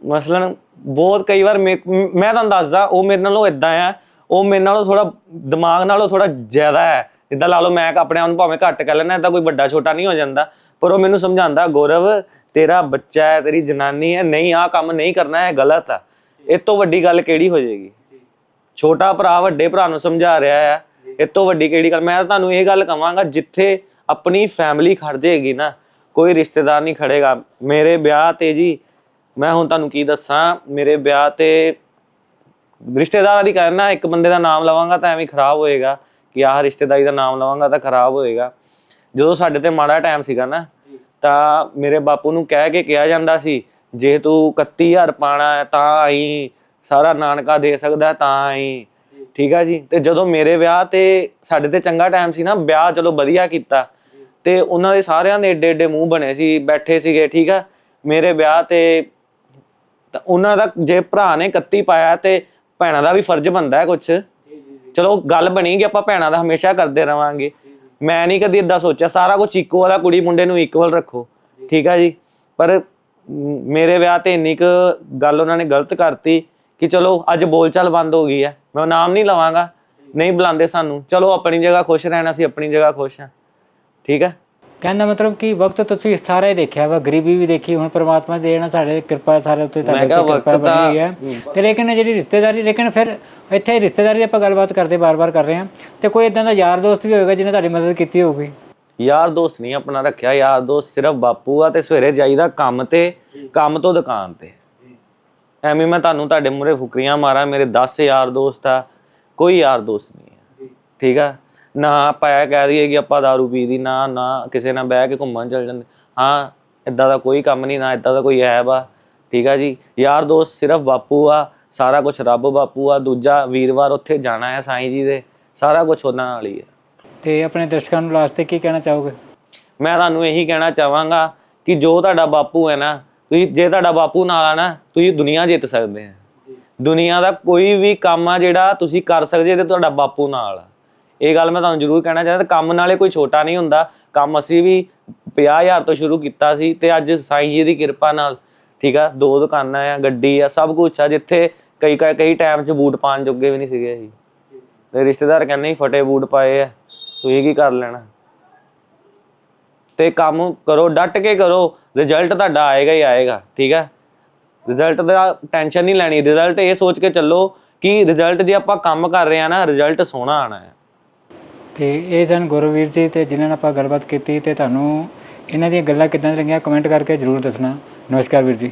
ਮਸਲਨ ਬਹੁਤ ਕਈ ਵਾਰ ਮੇ- ਮ- ਮੈਂ ਤੁਹਾਨੂੰ ਦੱਸਦਾ ਉਹ ਮੇਰੇ ਨਾਲੋਂ ਇਦਾਂ ਆ ਉਹ ਮੇਰੇ ਨਾਲੋਂ ਥੋੜਾ ਦਿਮਾਗ ਨਾਲੋਂ ਥੋੜਾ ਜ਼ਿਆਦਾ ਹੈ ਜਿੱਦਾਂ ਲਾ ਲਓ ਮੈਂ ਆਪਣੇ ਆਪ ਨੂੰ ਭਾਵੇਂ ਘੱਟ ਕਰ ਲੈਣਾ ਤਾਂ ਕੋਈ ਵੱਡਾ ਛੋਟਾ ਨਹੀਂ ਹੋ ਜਾਂਦਾ ਪਰ ਉਹ ਮੈਨੂੰ ਸਮਝਾਉਂਦਾ ਗੌਰਵ ਤੇਰਾ ਬੱਚਾ ਹੈ ਤੇਰੀ ਜਨਾਨੀ ਹੈ ਨਹੀਂ ਆਹ ਕੰਮ ਨਹੀਂ ਕਰਨਾ ਹੈ ਗਲਤ ਆ। ਇਹ ਤੋਂ ਵੱਡੀ ਗੱਲ ਕਿਹੜੀ ਹੋ ਜਾਏਗੀ? ਛੋਟਾ ਭਰਾ ਵੱਡੇ ਭਰਾ ਨੂੰ ਸਮਝਾ ਰਿਹਾ ਹੈ ਇਹ ਤੋਂ ਵੱਡੀ ਕਿਹੜੀ ਗੱਲ? ਮੈਂ ਤਾਂ ਤੁਹਾਨੂੰ ਇਹ ਗੱਲ ਕਵਾਂਗਾ ਜਿੱਥੇ ਆਪਣੀ ਫੈਮਿਲੀ ਖੜ ਜਾਏਗੀ ਨਾ ਕੋਈ ਰਿਸ਼ਤੇਦਾਰ ਨਹੀਂ ਖੜੇਗਾ। ਮੇਰੇ ਵਿਆਹ ਤੇ ਜੀ ਮੈਂ ਹੁਣ ਤੁਹਾਨੂੰ ਕੀ ਦੱਸਾਂ ਮੇਰੇ ਵਿਆਹ ਤੇ ਰਿਸ਼ਤੇਦਾਰਾਂ ਦੀ ਕਰਨਾ ਇੱਕ ਬੰਦੇ ਦਾ ਨਾਮ ਲਵਾਂਗਾ ਤਾਂ ਐਵੇਂ ਖਰਾਬ ਹੋਏਗਾ। ਕਿ ਆਹ ਰਿਸ਼ਤੇਦਾਰੀ ਦਾ ਨਾਮ ਲਵਾਂਗਾ ਤਾਂ ਖਰਾਬ ਹੋਏਗਾ। ਜਦੋਂ ਸਾਡੇ ਤੇ ਮਾੜਾ ਟਾਈਮ ਸੀਗਾ ਨਾ ਤਾਂ ਮੇਰੇ ਬਾਪੂ ਨੂੰ ਕਹਿ ਕੇ ਕਿਹਾ ਜਾਂਦਾ ਸੀ ਜੇ ਤੂੰ 31000 ਪਾਣਾ ਹੈ ਤਾਂ ਆਈ ਸਾਰਾ ਨਾਨਕਾ ਦੇ ਸਕਦਾ ਤਾਂ ਆਈ। ਠੀਕ ਆ ਜੀ? ਤੇ ਜਦੋਂ ਮੇਰੇ ਵਿਆਹ ਤੇ ਸਾਡੇ ਤੇ ਚੰਗਾ ਟਾਈਮ ਸੀ ਨਾ ਵਿਆਹ ਚਲੋ ਵਧੀਆ ਕੀਤਾ। ਤੇ ਉਹਨਾਂ ਦੇ ਸਾਰਿਆਂ ਦੇ ਏਡੇ ਏਡੇ ਮੂੰਹ ਬਣੇ ਸੀ ਬੈਠੇ ਸੀਗੇ ਠੀਕ ਆ? ਮੇਰੇ ਵਿਆਹ ਤੇ ਤਾਂ ਉਹਨਾਂ ਦਾ ਜੇ ਭਰਾ ਨੇ 31 ਪਾਇਆ ਤੇ ਭੈਣਾਂ ਦਾ ਵੀ ਫਰਜ਼ ਬਣਦਾ ਹੈ ਕੁਝ ਚਲੋ ਗੱਲ ਬਣੀ ਕਿ ਆਪਾਂ ਭੈਣਾਂ ਦਾ ਹਮੇਸ਼ਾ ਕਰਦੇ ਰਵਾਂਗੇ। ਮੈਂ ਨਹੀਂ ਕਦੀ ਇਦਾਂ ਸੋਚਿਆ। ਸਾਰਾ ਕੁਝ ਇਕੁਅਲ ਆ, ਕੁੜੀ ਮੁੰਡੇ ਨੂੰ ਇਕੁਅਲ ਰੱਖੋ। ਠੀਕ ਆ ਜੀ? ਪਰ ਮੇਰੇ ਵਿਆਹ ਤੇ ਇੰਨੀ ਕੁ ਗੱਲ ਉਹਨਾਂ ਨੇ ਗਲਤ ਕਰਤੀ ਕਿ ਚਲੋ ਅੱਜ ਬੋਲਚਾਲ ਬੰਦ ਹੋ ਗਈ ਹੈ। ਮੈਂ ਨਾਮ ਨਹੀਂ ਲਵਾਂਗਾ। ਨਹੀਂ ਬੁਲਾਉਂਦੇ ਸਾਨੂੰ। ਚਲੋ ਆਪਣੀ ਜਗ੍ਹਾ ਖੁਸ਼ ਰਹਿਣਾ ਸੀ ਆਪਣੀ ਜਗ੍ਹਾ ਖੁਸ਼ ਹਾਂ। ਠੀਕ ਹੈ ਕਹਿੰਦਾ ਮਤਲਬ ਕਿ ਵਕਤ ਤੁਸੀਂ ਸਾਰਾ ਹੀ ਦੇਖਿਆ ਵਾ ਗਰੀਬੀ ਵੀ ਦੇਖੀ ਹੁਣ ਪ੍ਰਮਾਤਮਾ ਦੀ ਦੇਣ ਸਾਡੇ ਕਿਰਪਾ ਸਾਰੇ ਉੱਤੇ ਤੁਹਾਡੇ ਕਿਹਾ ਉੱਤੇ ਕਿਰਪਾ ਵਕਤ ਬਣੀ ਤਾਂ- ਹੈ। ਤੇ ਲੇਕਿਨ ਜਿਹੜੀ ਰਿਸ਼ਤੇਦਾਰੀ ਲੇਕਿਨ ਫਿਰ ਇੱਥੇ ਰਿਸ਼ਤੇਦਾਰੀ ਦੀ ਆਪਾਂ ਗੱਲਬਾਤ ਕਰਦੇ ਬਾਰ-ਬਾਰ ਕਰ ਰਹੇ ਹਾਂ। ਤੇ ਕੋਈ ਇਦਾਂ ਦਾ ਯਾਰ ਦੋਸਤ ਵੀ ਹੋਏਗਾ ਜਿਹਨੇ ਤੁਹਾਡੀ ਮਦਦ ਕੀਤੀ ਹੋਊਗੀ? ਯਾਰ ਦੋਸਤ ਨਹੀਂ ਆਪਣਾ ਰੱਖਿਆ ਯਾਰ ਦੋਸਤ ਸਿਰਫ ਬਾਪੂ ਆ ਤੇ ਸਵੇਰੇ ਜਾਈਦਾ ਕੰਮ ਤੇ ਕੰਮ ਤੋਂ ਦੁਕਾਨ ਤੇ। ਐਵੇਂ ਮੈਂ ਤੁਹਾਨੂੰ ਤੁਹਾਡੇ ਮੂਹਰੇ ਫੁਕਰੀਆਂ ਮਾਰਾਂ ਮੇਰੇ 10 ਯਾਰ ਦੋਸਤ ਆ ਕੋਈ ਯਾਰ ਦੋਸਤ ਨਹੀਂ ਹੈ। ਠੀਕ ਆ? ਨਾ ਆਪਾਂ ਇਹ ਕਹਿ ਦਈਏ ਕਿ ਆਪਾਂ दारू ਪੀ ਦੀ ਨਾ ਨਾ ਕਿਸੇ ਨਾਲ ਬਹਿ ਕੇ ਘੁੰਮਣ ਚੱਲ ਜਾਂਦੇ। ਹਾਂ ਇਦਾਂ ਦਾ ਕੋਈ ਕੰਮ ਨਹੀਂ ਨਾ ਇਦਾਂ ਦਾ ਕੋਈ ਐਬ ਆ। ਠੀਕ ਆ ਜੀ? ਯਾਰ ਦੋਸਤ ਸਿਰਫ ਬਾਪੂ ਆ ਸਾਰਾ ਕੁਝ ਰੱਬ ਬਾਪੂ ਆ ਦੂਜਾ ਵੀਰਵਾਰ ਉੱਥੇ ਜਾਣਾ ਹੈ ਸਾਈਂ ਜੀ ਦੇ ਸਾਰਾ ਕੁਝ ਉਹਨਾਂ ਨਾਲ ਹੀ ਹੈ ਤੇ ਆਪਣੇ ਦਰਸ਼ਕਾਂ ਨੂੰ ਲਾਸਟ ਤੇ ਕੀ ਕਹਿਣਾ ਚਾਹੋਗੇ? ਮੈਂ ਤੁਹਾਨੂੰ ਇਹੀ ਕਹਿਣਾ ਚਾਹਾਂਗਾ ਕਿ ਜੋ ਤੁਹਾਡਾ ਬਾਪੂ ਹੈ ਨਾ ਤੁਸੀਂ ਜੇ ਤੁਹਾਡਾ ਬਾਪੂ ਨਾਲ ਆ ਨਾ ਤੁਸੀਂ ਦੁਨੀਆ ਜਿੱਤ ਸਕਦੇ ਆ। ਦੁਨੀਆ ਦਾ ਕੋਈ ਵੀ ਕੰਮ ਆ ਜਿਹੜਾ ਤੁਸੀਂ ਕਰ ਸਕਦੇ ਤੇ ਤੁਹਾਡਾ ਬਾਪੂ ਨਾਲ ਆ। ਇਹ ਗੱਲ ਮੈਂ ਤੁਹਾਨੂੰ ਜ਼ਰੂਰ ਕਹਿਣਾ ਚਾਹੁੰਦਾ, ਕੰਮ ਨਾਲੇ ਕੋਈ ਛੋਟਾ ਨਹੀਂ ਹੁੰਦਾ। ਕੰਮ ਅਸੀਂ ਵੀ 50000 ਤੋਂ ਸ਼ੁਰੂ ਕੀਤਾ ਸੀ ਤੇ ਅੱਜ ਸਾਈਂ ਜੀ ਦੀ ਕਿਰਪਾ ਨਾਲ, ਠੀਕ ਆ, ਦੋ ਦੁਕਾਨਾਂ ਆ, ਗੱਡੀ ਆ, ਸਭ ਕੁਝ ਆ, ਜਿੱਥੇ ਕਈ ਕਈ ਕਈ ਟਾਈਮ 'ਚ ਬੂਟ ਪਾਣ ਜੋਗੇ ਵੀ ਨਹੀਂ ਸੀਗੇ ਜੀ ਤੇ ਰਿਸ਼ਤੇਦਾਰ ਕਹਿੰਦੇ ਫਟੇ ਬੂਟ ਪਾਏ ਆ, ਤੁਸੀਂ ਕੀ ਕਰ ਲੈਣਾ? ਤੇ ਕੰਮ ਕਰੋ, ਡਟ ਕੇ ਕਰੋ ਰਿਜ਼ਲਟ ਤੁਹਾਡਾ ਆਏਗਾ ਹੀ ਆਏਗਾ, ਠੀਕ ਹੈ ਰਿਜ਼ਲਟ ਦਾ ਟੈਨਸ਼ਨ ਨਹੀਂ ਲੈਣੀ ਰਿਜ਼ਲਟ ਇਹ ਸੋਚ ਕੇ ਚੱਲੋ ਕਿ ਰਿਜ਼ਲਟ ਜੇ ਆਪਾਂ ਕੰਮ ਕਰ ਰਹੇ ਆ ਨਾ ਰਿਜ਼ਲਟ ਸੋਹਣਾ ਆਣਾ ਹੈ। ਤੇ ਇਹ ਸਨ ਗੁਰਵੀਰ ਜੀ ਤੇ ਜਿਨ੍ਹਾਂ ਨਾਲ ਆਪਾਂ ਗੱਲਬਾਤ ਕੀਤੀ ਤੇ ਤੁਹਾਨੂੰ ਇਹਨਾਂ ਦੀਆਂ ਗੱਲਾਂ ਕਿੱਦਾਂ ਦੀਆਂ ਲੱਗੀਆਂ ਕਮੈਂਟ ਕਰਕੇ ਜਰੂਰ ਦੱਸਣਾ। ਨਮਸਕਾਰ ਵੀਰ ਜੀ।